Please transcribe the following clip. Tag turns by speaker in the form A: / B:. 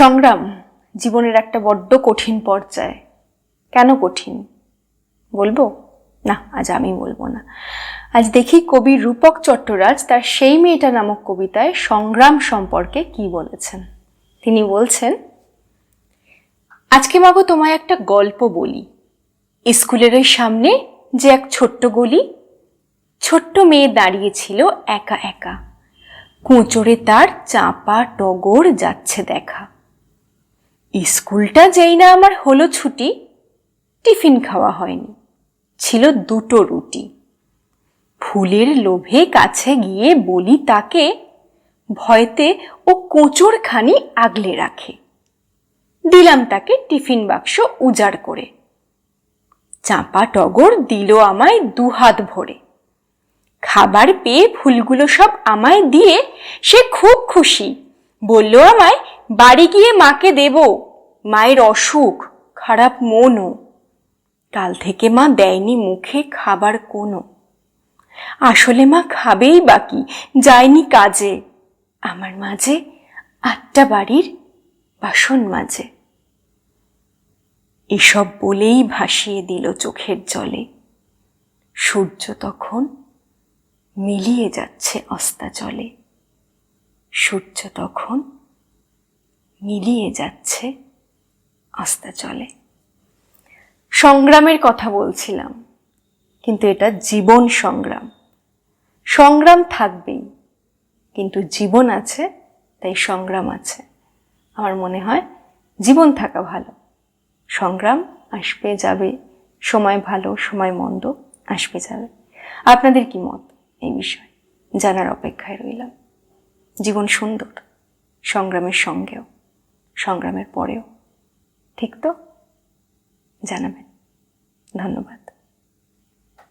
A: সংগ্রাম জীবনের একটা বড্ড কঠিন পর্যায়। কেন কঠিন? বলব? না, আজ আমি বলব না। আজ দেখি কবি রূপক চট্টরাজ তার সেই মেয়েটা নামক কবিতায় সংগ্রাম সম্পর্কে কি বলেছেন। তিনি বলছেন, আজকে মাগো তোমায় একটা গল্প বলি। স্কুলের ওই সামনে যে এক ছোট্ট গলি, ছোট্ট মেয়ে দাঁড়িয়েছিল একা একা। কুঁচড়ে তার চাপা টগর যাচ্ছে দেখা। স্কুলটা যেই না আমার হলো ছুটি, টিফিন খাওয়া হয়নি। ছিল দুটো রুটি। ফুলের লোভে কাছে গিয়ে বলি তাকে, ভয়তে ও কোঁচড়খানি আগলে রাখে। দিলাম তাকে টিফিন বাক্স উজাড় করে। চাঁপা টগর দিল আমায় দুহাত ভরে। খাবার পেয়ে ফুলগুলো সব আমায় দিয়ে সে খুব খুশি। বলল আমায় বাড়ি গিয়ে মাকে দেব। মায়ের অসুখ, খারাপ মনও। কাল থেকে মা দেয়নি মুখে খাবার কোনো। আসলে মা খাবেই বাকি, যায়নি কাজে। আমার মাঝে আটটা বাড়ির বাসন মাঝে। এসব বলেই ভাসিয়ে দিল চোখের জলে। সূর্য তখন মিলিয়ে যাচ্ছে অস্তাচলে সূর্য তখন মিলিয়ে যাচ্ছে অস্তাচলে সংগ্রামের কথা বলছিলাম, কিন্তু এটা জীবন সংগ্রাম। সংগ্রাম থাকবেই, কিন্তু জীবন আছে, তাই সংগ্রাম আছে। আমার মনে হয় জীবন থাকা ভালো। সংগ্রাম আসবে, যাবে। সময় ভালো, সময় মন্দ আসবে, যাবে। আপনাদের কি মত এই বিষয়ে? জানার অপেক্ষায় রইলাম। জীবন সুন্দর, সংগ্রামের সঙ্গেও। সংগ্রামের পরেও। ঠিক তো? জানাবেন। ধন্যবাদ।